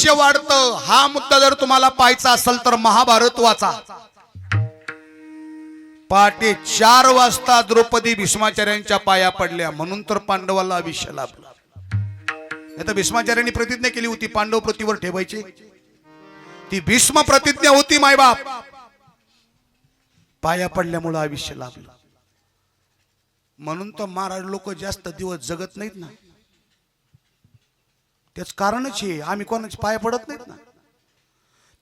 आयुष्य वाढतं हा मुद्दा जर तुम्हाला पाहायचा असेल तर महाभारत वाचा पहाटे चार वाजता द्रौपदी भीष्माचार्यांच्या पाया पडल्या. म्हणून तर पांडवाला आयुष्य लाभलं. नाही तर भीष्माचार्यांनी प्रतिज्ञा केली होती पांडव पृथ्वीवर ठेवायची. ती भीष्म प्रतिज्ञा होती मायबाप. पाया पडल्यामुळं आयुष्य लाभलं. म्हणून तर महाराज लोक जास्त दिवस जगत नाहीत ना. त्याच कारणच हे आम्ही कोणाचे पाया पडत नाहीत ना.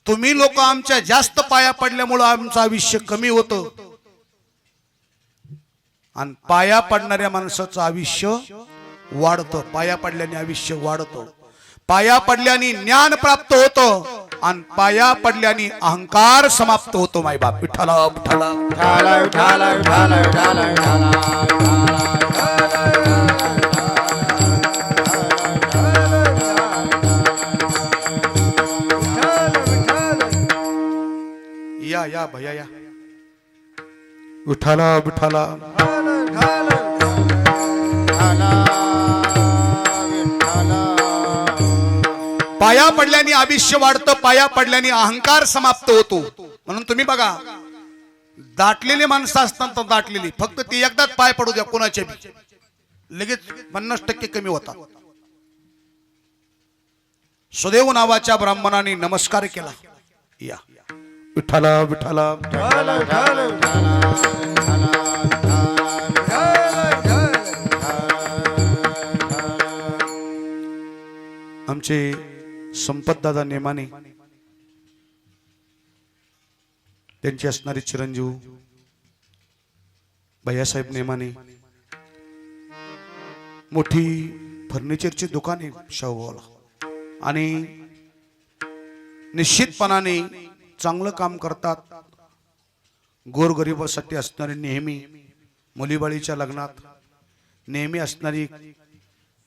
तुम्ही लोक आमच्या जास्त पाया पडल्यामुळं आमचं आयुष्य कमी होतं. आणि पाया पडणाऱ्या माणसाचं आयुष्य वाढतं. पाया पडल्याने आयुष्य वाढतं. पाया पडल्याने ज्ञान प्राप्त होतं आणि पाया पडल्याने अहंकार समाप्त होतो माय बाप विठ्ठला विठ्ठला या भैया या. विठ्ठला विठ्ठला पाया पडल्याने आयुष्य वाढतं पाया पडल्याने अहंकार समाप्त होतो. म्हणून तुम्ही बघा दाटलेली माणसं असतात तर दाटलेली. फक्त ती एकदाच पाय पडू द्या कोणाचे बी. लगेच पन्नास टक्के कमी होतात. सुदेव नावाच्या ब्राह्मणाने नमस्कार केला. या. विठ्ठला विठ्ठला आमचे संपतदादा नेमाने त्यांची असणारी चिरंजीव भैयासाहेब नेमाने मोठी फर्निचरची दुकान आहे शाहूवाला आणि निश्चितपणाने चांगलं काम करतात. गोरगरिबासाठी असणारी नेहमी मुलीबाळीच्या लग्नात नेहमी असणारी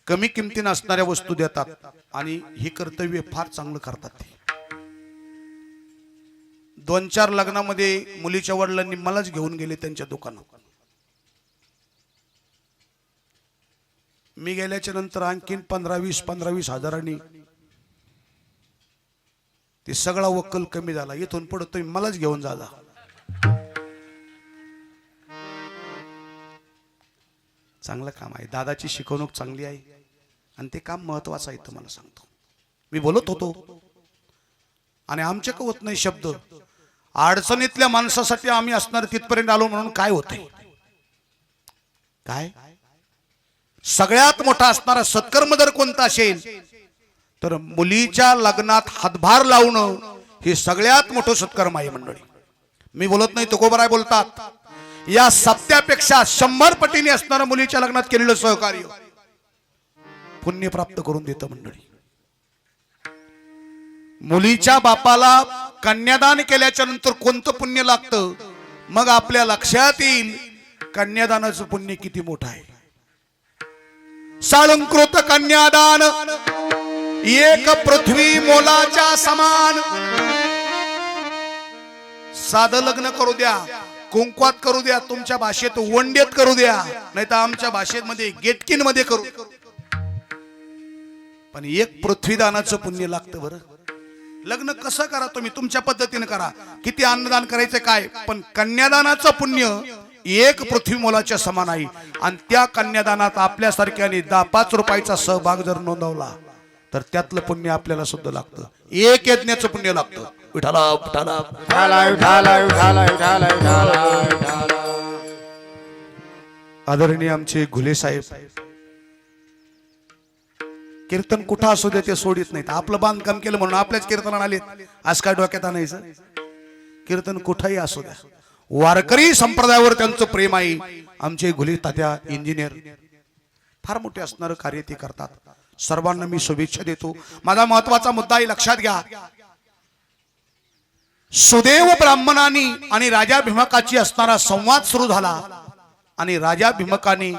कमी किमतीनं असणाऱ्या वस्तू देतात आणि ही कर्तव्य फार चांगलं करतात ते. दोन चार लग्नामध्ये मुलीच्या वडिलांनी मलाच घेऊन गेले त्यांच्या दुकानात. मी गेल्याच्यानंतर आणखीन पंधरा वीस पंधरा वीस हजारांनी ते सगळा वक्कल कमी झाला. इथून पुढे तुम्ही मलाच घेऊन जा चांगलं काम आहे. दादाची शिकवणूक चांगली आहे. आणि ते काम महत्वाचं आहे तुम्हाला सांगतो. मी बोलत होतो. आणि आमचे का होत नाही शब्द. अडचणीतल्या माणसासाठी आम्ही असणार तिथपर्यंत आलो म्हणून काय होतंय? काय? सगळ्यात मोठा असणारा सत्कर्म जर कोणता असेल? तर मुलीच्या लग्नात हातभार लावणं हे सगळ्यात मोठं सत्कर्म आहे मंडळी. मी बोलत नाही तुकोबराय बोलतात. या सत्यापेक्षा शंभर पटीने असणारं मुलीच्या लग्नात केलेलं सहकार्य पुण्य प्राप्त करून देतं मंडळी. मुलीच्या बापाला कन्यादान केल्याच्यानंतर कोणतं पुण्य लागतं? मग आपल्या लक्षात येईल कन्यादानाचं पुण्य किती मोठं आहे. साळंकृत कन्यादान. एक पृथ्वी मोलाच्या समान. साधं लग्न करू द्या कुंकवात करू द्या तुमच्या भाषेत वंडेत करू द्या नाही तर आमच्या भाषेमध्ये गेटकिनमध्ये करू. पण एक पृथ्वीदानाचं पुण्य लागतं बरं. लग्न कसं करा तुम्ही? तुमच्या पद्धतीने करा. किती अन्नदान करायचं काय? पण कन्यादानाचं पुण्य एक पृथ्वी मोलाच्या समान आहे. आणि त्या कन्यादानात आपल्यासारख्याने दहा पाच रुपयाचा सहभाग जर नोंदवला तर त्यातलं पुण्य आपल्याला सुद्धा लागतं. एक यज्ञाचं पुण्य लागतं. विठाला विठाला उठाला उठाला उठाला उठाला उठाला. आदरणीय आमचे घुले साहेब कीर्तन कुठं असू दे ते सोडित नाहीत. आपलं बांधकाम केलं म्हणून आपल्याच कीर्तनाला आलेत. आज काय डोक्यात आणायचं? कीर्तन कुठंही असू द्या. वारकरी संप्रदायावर त्यांचं प्रेम आहे. आमचे घुली तात्या इंजिनियर फार मोठे असणारं कार्य ते करतात. सर्वांना मी शुभेच्छा देतो. माझा महत्त्वाचा मुद्दाही लक्षात घ्या. सुदेव ब्राह्मणांनी आणि राजा भीमकाची असणारा संवाद सुरू झाला. आणि राजा भीमकाने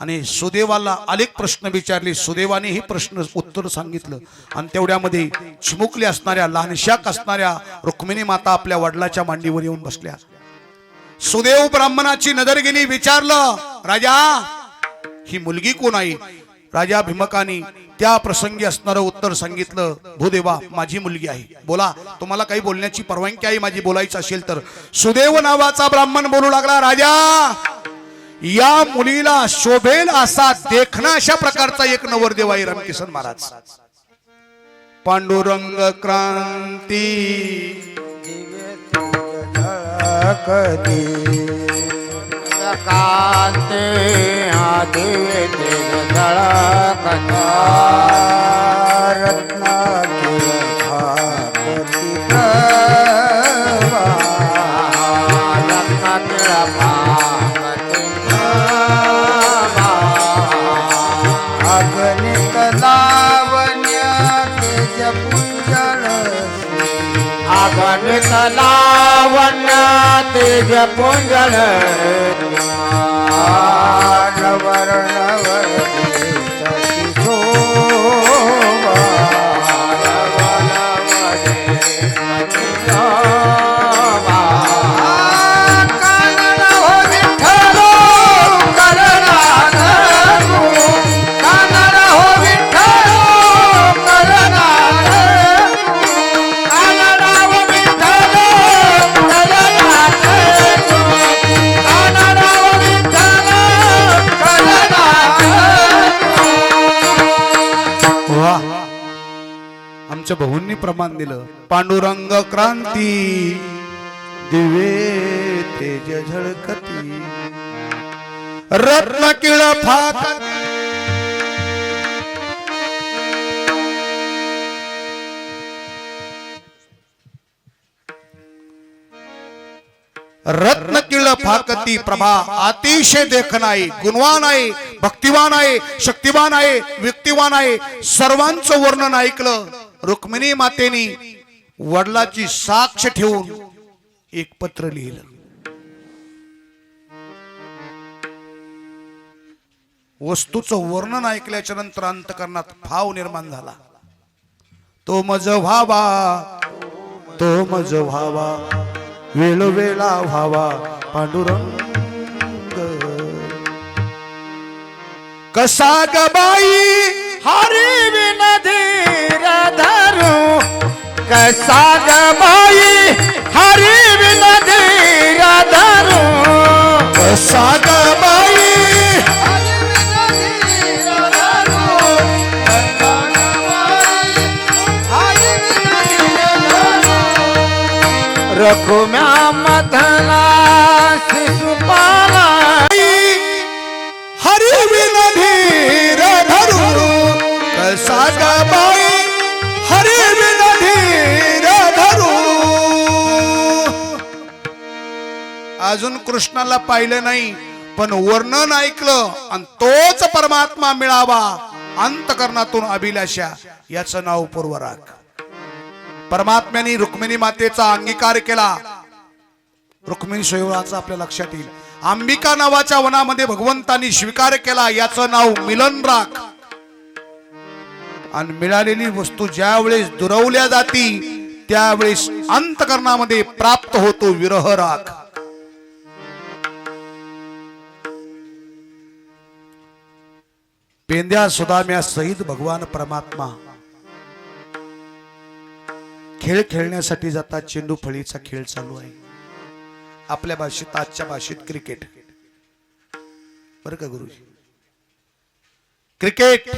आणि सुदेवाला अनेक प्रश्न विचारले. सुदैवाने हे प्रश्न उत्तर सांगितलं. आणि तेवढ्यामध्ये चिमुकले असणाऱ्या लहानशाक असणाऱ्या रुक्मिणी माता आपल्या वडिलाच्या मांडीवर येऊन बसल्या. सुदेव ब्राह्मणाची नजर गेली विचारलं राजा ही मुलगी कोण आहे? राजा भीमकानी त्या प्रसंगी असणारं उत्तर सांगितलं भूदेवा माझी मुलगी आहे. बोला तुम्हाला काही बोलण्याची परवानगी आहे? माझी बोलायचं असेल तर. सुदेव नावाचा ब्राह्मण बोलू लागला राजा या मुलीला शोभेल असा देखणा अशा प्रकारचा एक नवरदेव आहे रामकिशन महाराज. पांडुरंग क्रांती. कांते आदि तेज झळकता अगणित लावण्य तेज पुंजळ अगणित लावण्य तेज पुंजळ वर्ण आमच्या भाऊंनी प्रमाण दिलं. पांडुरंग क्रांती. दिवे तेज झळकती. रत्न किळ फाक रत्न किळ फाकती प्रभा. अतिशय देखन आहे गुणवान आहे भक्तिवान आहे शक्तिवान आहे व्यक्तिवान आहे. सर्वांचं वर्णन ऐकलं. रुक्मिणी मातेनी वडिलाची साक्ष ठेवून एक पत्र लिहिलं. वस्तूचं वर्णन ऐकल्याच्या नंतर अंतकरणात भाव निर्माण झाला. तो मज व्हावा तो मज व्हावा वेळोवेळा व्हावा पांडुरंग. कसा गबाई हरी विनधीर धरू कसा ग बाई हरी विनधीर धरू कसा ग बाई रघुम्या मधला अजून कृष्णाला पाहिलं नाही पण वर्णन ऐकलं आणि तोच परमात्मा मिळावा अंतकरणातून अभिलाषा याचं नाव पूर्वराग. परमात्म्याने रुक्मिणी मातेचा अंगीकार केला. रुक्मिणी स्वयंवराचा आपल्या लक्षात येईल. अंबिका नावाच्या वनामध्ये भगवंतांनी स्वीकार केला याचं नाव मिलन राख आणि मिळालेली वस्तू ज्या वेळेस दुरवल्या जाती त्यावेळेस अंतकरणामध्ये प्राप्त होतो विरह राख पेंद्या सुदाम्या सहित भगवान परमात्मा. खेळ खेळण्यासाठी जातात चेंडू फळीचा खेळ चालू आहे. आपल्या भाषेत आजच्या भाषेत क्रिकेट. बरं का गुरुजी? क्रिकेट!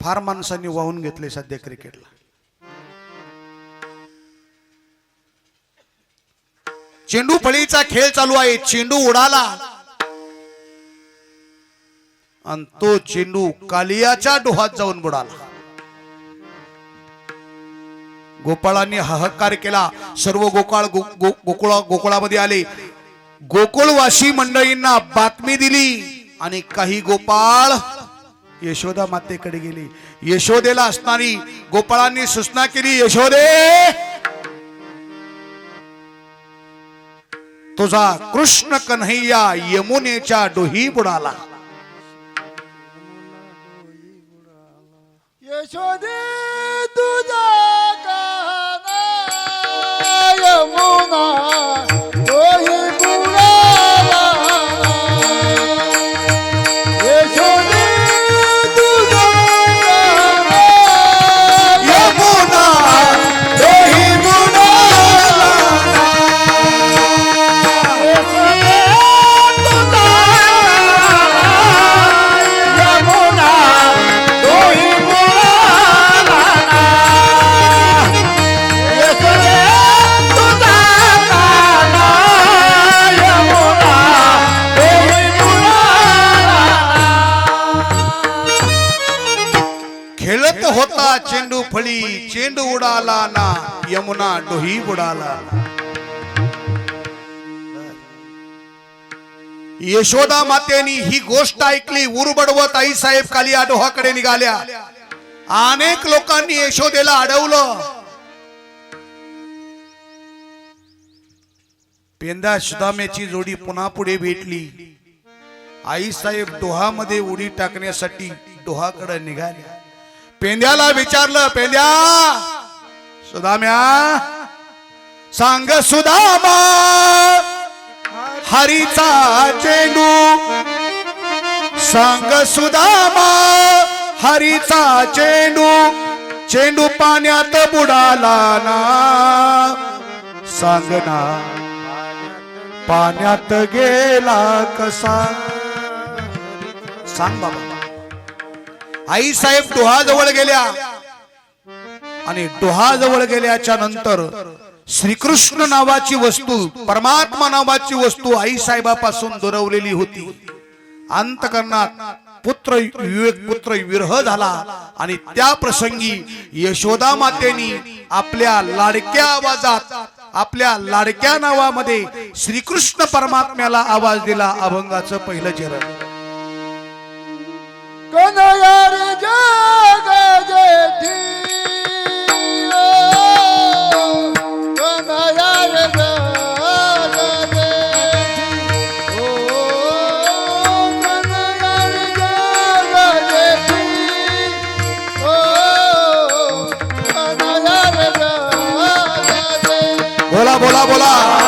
फार माणसांनी वाहून घेतले सध्या क्रिकेटला. चेंडू फळीचा खेळ चालू आहे. चेंडू उडाला. आणि तो चेंडू कालियाच्या डोहात जाऊन बुडाला. गोपाळांनी हाहाकार केला. सर्व गोकाळ गोकुळा गोकुळामध्ये आले. गोकुळवासी मंडळींना बातमी दिली आणि काही गोपाळ यशोदा मातेकडे गेले. यशोदेला असणारी गोपाळांनी सूचना केली यशोदे तुझा कृष्ण कन्हैया यमुनेच्या डोही बुडाला. यशोदे तुझा काना यमुना तोही बुडाला फळी चेंडू उडाला ना यमुना डोही बुडाला. यशोदा मातेनी ही गोष्ट ऐकली उरबडवत आई साहेब काली आडोहाकडे निघाल्या. अनेक लोकांनी यशोदेला अडवलं. पेंदा सुदाम्याची जोडी पुन्हा पुढे भेटली. आई साहेब डोहामध्ये उडी टाकण्यासाठी डोहाकडे निघाल्या. पेंद्याला विचारलं पेंद्या सुदाम्या सांग सुदामा हरीचा चेंडू सांग सुदामा हरीचा चेंडू चेंडू पाण्यात बुडाला ना सांग ना पाण्यात गेला कसा? सांग बाबा. आई साहेब डोहाजवळ गेल्या. आणि डोहाजवळ गेल्याच्यानंतर श्रीकृष्ण नावाची वस्तू परमात्मा नावाची वस्तू आई साहेबापासून दुरवलेली होती. अंतकरणात पुत्र विवेक पुत्र विरह झाला. आणि त्या प्रसंगी यशोदा मातेनी आपल्या लाडक्या आवाजात आपल्या लाडक्या नावामध्ये श्रीकृष्ण परमात्म्याला आवाज दिला अभंगाचं पहिलं चरण. बोला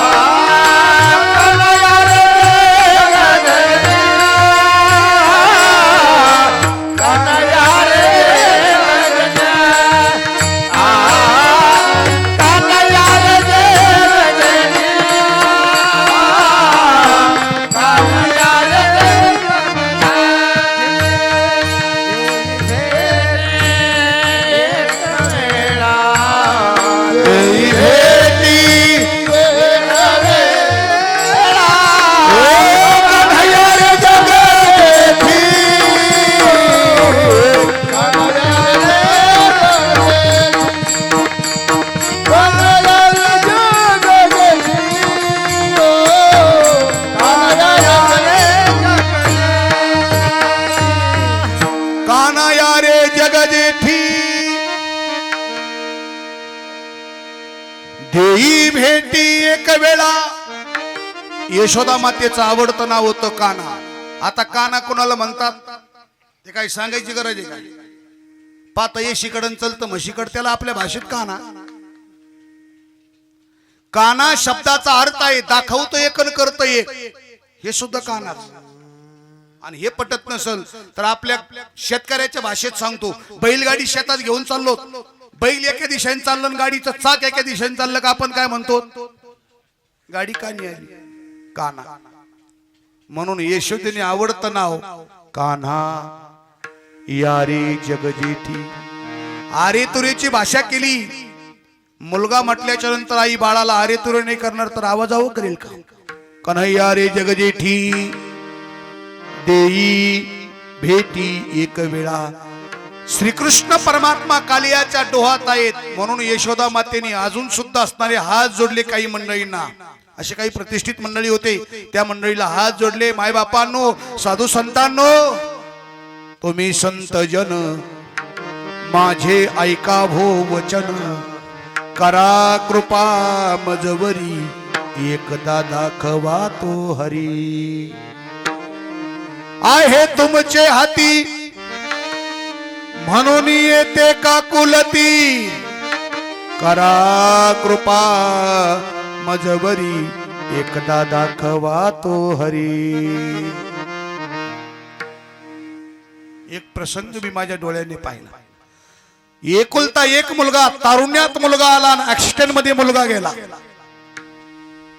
यशोदा मातेचं आवडतं नाव होतं काना आता काना कोणाला म्हणतात? ते काही सांगायची गरज आहे का? पात येशीकडं चलतं म्हशीकड त्याला आपल्या भाषेत काना काना शब्दाचा अर्थ आहे दाखवतो एक करत एक. हे सुद्धा काना आणि हे पटत नसल तर आपल्या शेतकऱ्याच्या भाषेत सांगतो बैलगाडी शेतात घेऊन चाललो. बैल एका दिशेने चाललं गाडीचं चाक एका दिशेने चाललं का आपण काय म्हणतो? गाडी का नाही आली काना म्हणून यशोदेने आवडतं नाव कान्हा. यारे जगजेठी. आरे तुरेची भाषा केली. मुलगा म्हटल्याच्या नंतर आई बाळाला आरे तुरे नाही करणार तर आवाजावं करेल का? कन्हैया रे जगजेठी देई भेटी एक वेळा. श्रीकृष्ण परमात्मा कालियाच्या डोहात आहेत. म्हणून यशोदा मातेने अजून सुद्धा असणारे हात जोडले काही मंडळींना. असे काही प्रतिष्ठित मंडळी होते. त्या मंडळीला हात जोडले मायबापांनो साधू संतांनो तुम्ही संत जन माझे ऐका भो वचन. करा कृपा मजवरी एकदा दाखवा तो हरी. आहे तुमचे हाती म्हणून येते का कुलती? करा कृपा मजवरी एकदा दाखवा तो हरी. एक प्रसंग मी माझ्या डोळ्याने पाहिला. एकुलता एक मुलगा तारुण्यात मुलगा आला आणि ऍक्सिडेंटमध्ये मुलगा गेला.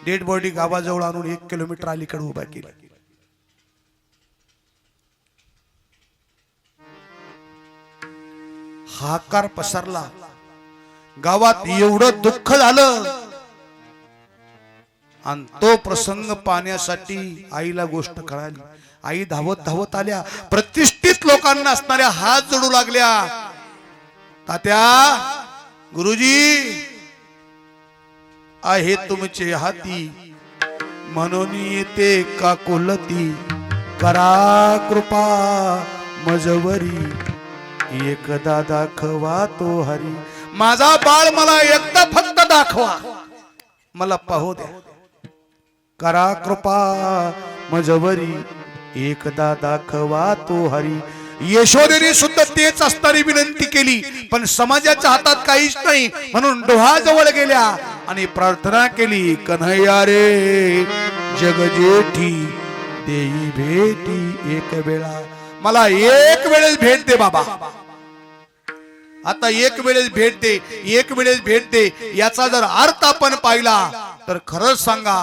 डेड बॉडी गावाजवळ आणून एक किलोमीटर अलीकडे उभा केला. हाकार पसरला. गावात एवढं दुःख झालं आणि तो प्रसंग पाहण्यासाठी आईला गोष्ट कळाली. आई धावत धावत आल्या. प्रतिष्ठित लोकांना असणाऱ्या हात जोडू लागल्या. तात्या गुरुजी आहे तुमचे हाती. म्हणून येते का कोलती? करा कृपा मजवरी. एकदा दाखवा तो हरी. माझा बाळ मला एकदा फक्त दाखवा. मला पाहू द्या. करा कृपा. मजवरी एकदा दाखवा तो हरी. यशोदेने सुद्धा तेच असणारी विनंती केली पण समाजाच्या हातात काहीच नाही म्हणून डोहाजवळ गेल्या आणि प्रार्थना केली कन्हैया रे जगजेठी देई भेटी एक वेळा. मला एक वेळेस भेट दे बाबा. आता एक वेळेस भेट दे एक वेळेस भेट दे याचा जर अर्थ आपण पाहिला तर खरंच सांगा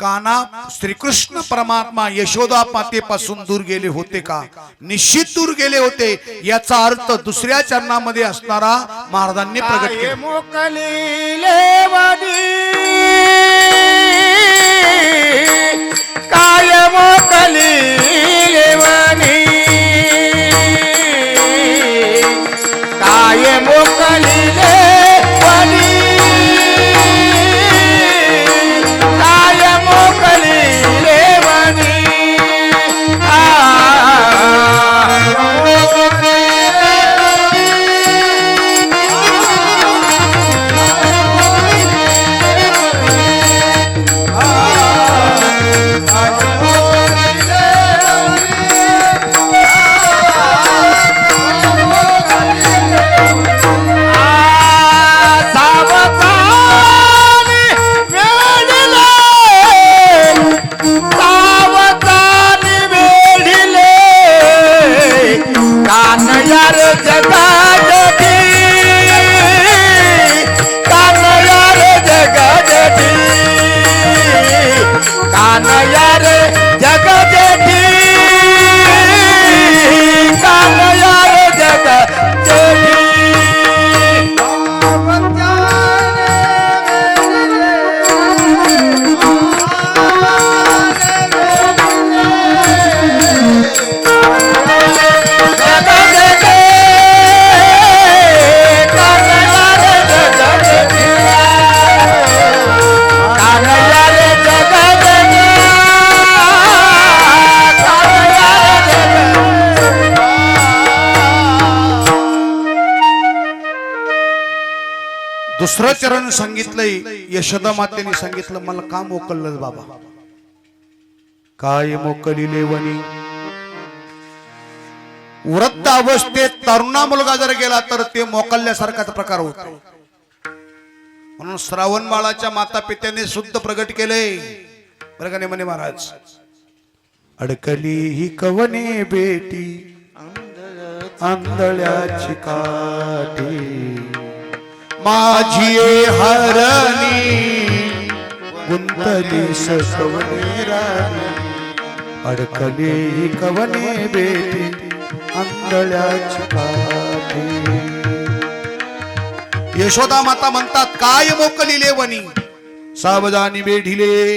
काना श्रीकृष्ण परमात्मा यशोदा मातेपासून दूर गेले होते का? निश्चित दूर गेले होते. याचा अर्थ दुसऱ्या चरणामध्ये असणारा महाराजांनी प्रगट केला. वाणी काय मोकली काय मोकली कान यार जगाजगी कान यार जगाजगी कान दुसरं चरण सांगितलंय यशोदा मातेने सांगितलं मला का मोकललं बाबा. काय मोकलिले वनी वृद्ध अवस्थेत तरुणा मुलगा जर गेला तर ते मोकलल्यासारखाच प्रकार होतो. म्हणून श्रावण बाळाच्या माता पित्याने शुद्ध प्रगट केले. बरं म्हणे महाराज? अडकली ही कवने बेटी? आंधळ्याची काठी. माझी हरणी गुंतली सवने राणी. अडकली कवने बेटी आंधळ्याची काठी यशोदा माता म्हणतात काय मोकलिले वनी सावधानी बेढिले.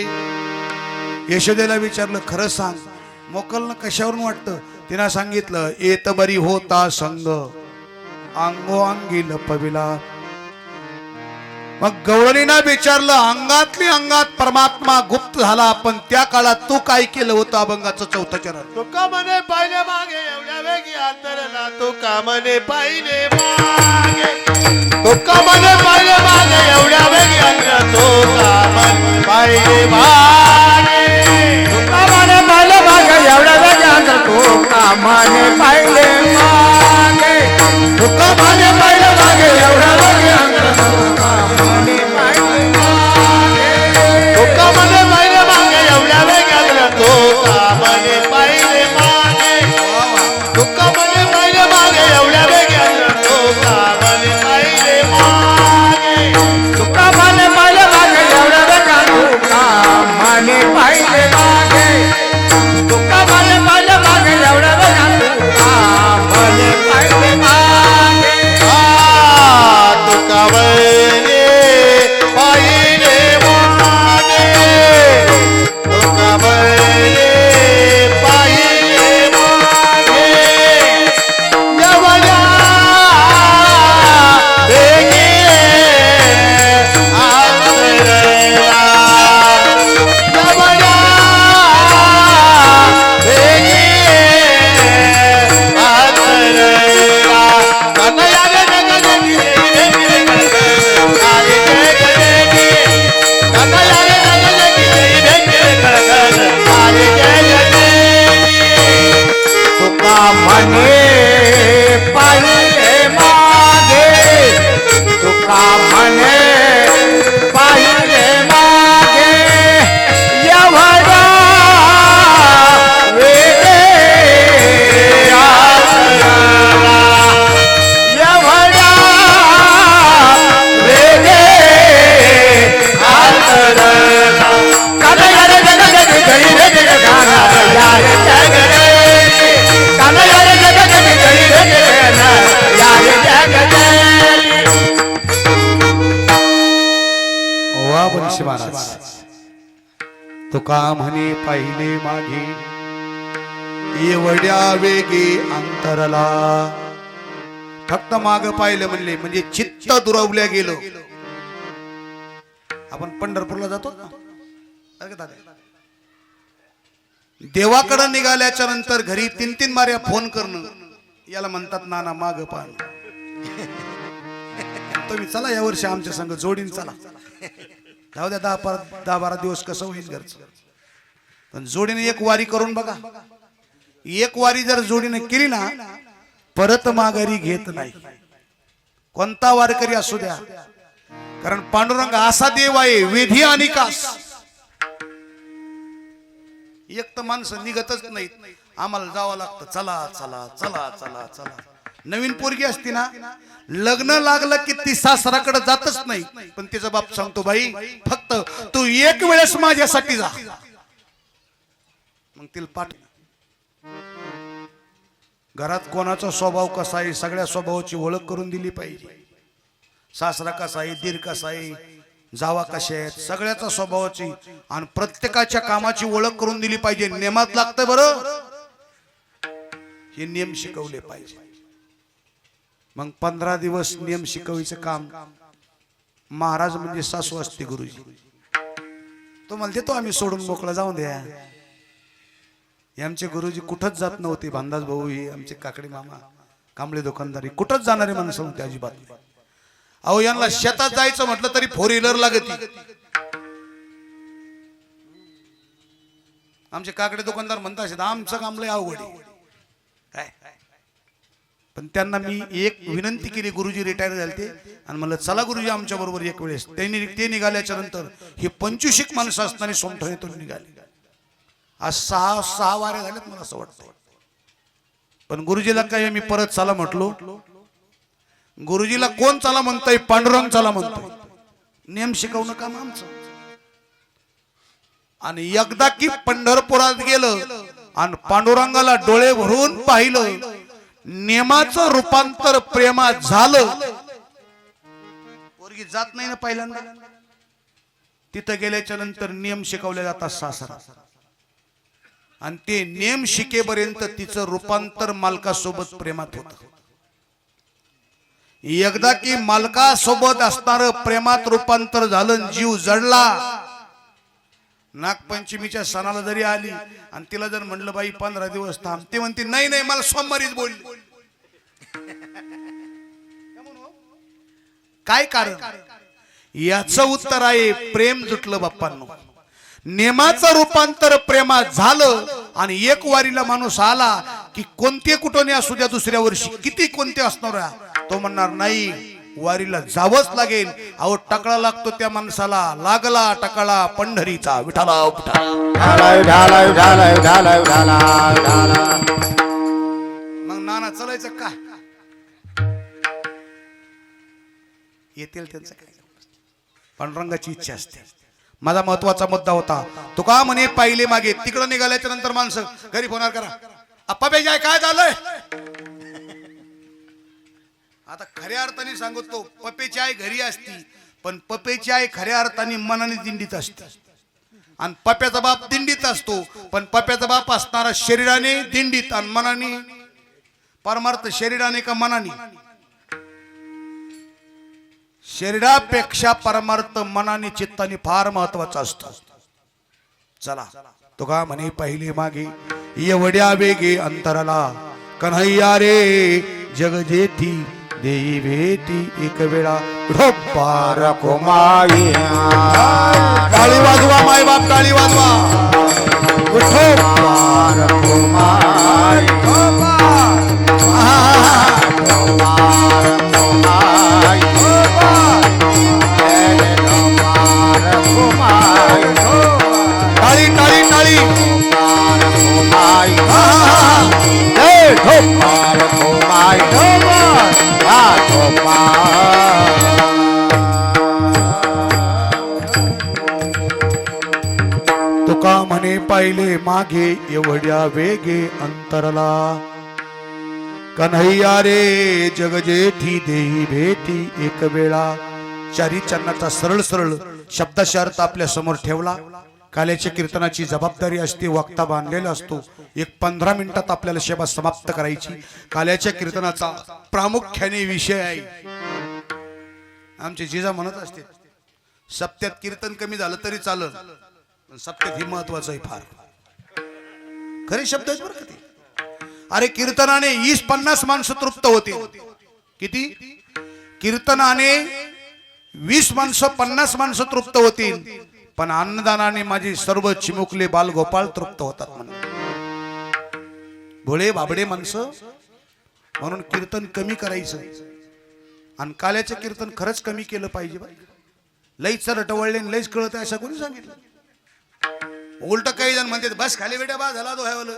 यशोदेला विचारलं खरं सांग मोकलनं कशावरून वाटतं? तिनं सांगितलं येत बरी होता संग. अंगो अंगी लपविला मग गवळणीनं विचारलं अंगातली अंगात परमात्मा गुप्त झाला पण त्या काळात तू काय केलं होतं अभंगाचं चौथं चरण? तुका मने पाहिले मागे एवढ्या वेगी अंतरला तुका मने पाहिले मागे. तुका मने पाहिले मागे एवढ्या वेगी अंतर तुका मन पाहिले मागे. तुका मने पाहिले मागे एवढ्या वेगी अंतर तुका मने पाहिले मागे. तुका मने पाहिले मागे एवढ्या वेगी अंतर तुका वा बंशी महाराज. तुका म्हणे पाहिले मागे एवढ्या वेगे अंतरला. फक्त माग पाहिलं म्हणले म्हणजे चित्त दुरावल्या गेलो. आपण पंढरपूरला जातो ना? देवाकडे निघाल्याच्या नंतर घरी तीन तीन मार्या फोन करणं याला म्हणतात नाना माग पाहणं तुम्ही चला या वर्षी आमच्या संघ जोडीन चला. जाऊ द्या दहा बारा दहा बारा दिवस कसं होईल घरचं. पण जोडीने एक वारी करून बघा. एक वारी जर जोडीने केली ना परत माघारी घेत नाही. कोणता वारकरी असू द्या. कारण पांडुरंग असा देव आहे विधी आणि कास. एक तर माणसं निघतच नाहीत. आम्हाला जावं लागतं चला चला चला चला चला. नवीन पोरगी असती ना लग्न लागलं की ती सासराकडे जातच नाही. पण तिचा बाप सांगतो बाई फक्त तू एक वेळेस माझ्यासाठी जा. मग तिला पाठ घरात कोणाचा स्वभाव कसा आहे सगळ्या स्वभावाची ओळख करून दिली पाहिजे. सासरा कसा आहे दीर कसा आहे जावा कशा आहेत सगळ्याचा स्वभावाची आणि प्रत्येकाच्या कामाची ओळख करून दिली पाहिजे. नियमात लागतं बरं. हे नियम शिकवले पाहिजे. मग पंधरा दिवस नियम शिकवायचं काम. महाराज म्हणजे सासू असते गुरुजी. तो मला देतो आम्ही सोडून मोकळा जाऊन द्या. हे आमचे गुरुजी कुठंच जात नव्हते भांदाज भाऊ हे आमचे काकडे मामा कांबळे दुकानदारी कुठंच जाणारे माणसं होते अजिबात. अहो यांना शेतात जायचं म्हटलं तरी फोर व्हीलर लागत. आमचे काकडे दुकानदार म्हणतात आमचं काम लय अवघड आहे. पण त्यांना मी एक विनंती केली गुरुजी रिटायर झाले ते. आणि म्हणलं चला गुरुजी आमच्या बरोबर एक वेळेस. त्यांनी ते निघाल्याच्या नंतर हे पंचवीशिक माणसं असताना सोमठणीतून निघाले. आज सहा सहा वाऱ्या झाल्यात मला असं वाटतं. पण गुरुजीला काय मी परत चला म्हटलो. गुरुजीला कोण चला म्हणताय? पांडुरंग चला म्हणतोय. नेम शिकवणं काम आमचं. आणि एकदा की पंढरपुरात गेलं आणि पांडुरंगाला डोळे भरून पाहिलं नियमाचं रूपांतर प्रेमात झालं. पोरगी जात नाही ना पहिल्यांदा. तिथं गेल्याच्यानंतर नियम शिकवले जातात सासरा. आणि ते नियम शिकेपर्यंत तिचं रूपांतर मालकासोबत प्रेमात होत. एकदा की मालकासोबत असणार प्रेमात रूपांतर झालं जीव जडला नागपंचमीच्या सणाला जरी आली आणि तिला जर म्हणलं बाई पंधरा दिवस थांब ते म्हणते नाही नाही मला सोमवारीच बोलली. काय कारण? याचं उत्तर आहे प्रेम जुटलं बाप्पांनो. नेमाचं रूपांतर प्रेमात झालं आणि एक वारीला माणूस आला की कोणते कुठं असू द्या दुसऱ्या वर्षी. किती कोणते असणार तो म्हणणार नाही वारीला जावंच लागेल. अहो टकळा लागतो त्या माणसाला. लागला टकळा पंढरीचा. विठाला मग नाना चलायचं का? येतील त्यांचं काय? पांडुरंगाची इच्छा असते. माझा महत्त्वाचा मुद्दा होता. तो का म्हणे पाहिले मागे. तिकडं निघाल्याच्या नंतर माणसं घरी फोनार करा. अप्पा बेजाय काय झालंय? आता खऱ्या अर्थाने सांगतो पपेची आई घरी असती पण पपेची आई खऱ्या अर्थाने मनाने दिंडीत असते. आणि पप्याचा बाप दिंडीत असतो पण पप्याचा बाप असणारा शरीराने दिंडीत आणि मनाने. परमार्थ शरीराने का मनाने? शरीरापेक्षा परमार्थ मनाने चित्ताने फार महत्त्वाचा असतो. चला तो का म्हणे पहिले मागे एवढ्या वेगे अंतराला कन्हैया रे जग जेठी देई भेटी एक वेळा ढोपार कुमाई टाळी वाजवा माय बाप काळी वाजवा. पार कुमाई टाळी टाळी टाळी कुमाई हा. तुका म्हणे पाहिले मागे एवढ्या वेगे अंतरला कन्हैया रे जग जेठी देही भेटी एक वेळा चारी चरणाचा सरळ सरळ शब्दाचा आपल्यासमोर ठेवला काल्याच्या कीर्तनाची जबाबदारी असते वक्ता बांधलेला असतो. एक पंधरा मिनिटात आपल्याला सेवा समाप्त करायची. काल्याच्या कीर्तनाचा प्रामुख्याने विषय आहे. आमचे जिजा म्हणत असते सप्त्यात कीर्तन कमी झालं तरी चालत पण सप्त्यात ही महत्वाचं आहे फार. खरे शब्द आहेत बरं ते? अरे कीर्तनाने वीस पन्नास माणसं तृप्त होते किती? कीर्तनाने वीस माणसं पन्नास माणसं तृप्त होतील. पण अन्नदानाने माझी सर्व चिमुकले बालगोपाळ तृप्त होतात म्हणून भोळे बाबडे माणसं म्हणून कीर्तन कमी करायचं. आणि काल्याचं कीर्तन खरंच कमी केलं पाहिजे लईच रटवळले लईच कळत आहे असं कोणी सांगितलं? उलट काही जण म्हणतात बस खाली बेटा बा झाला तो ह्यावलं.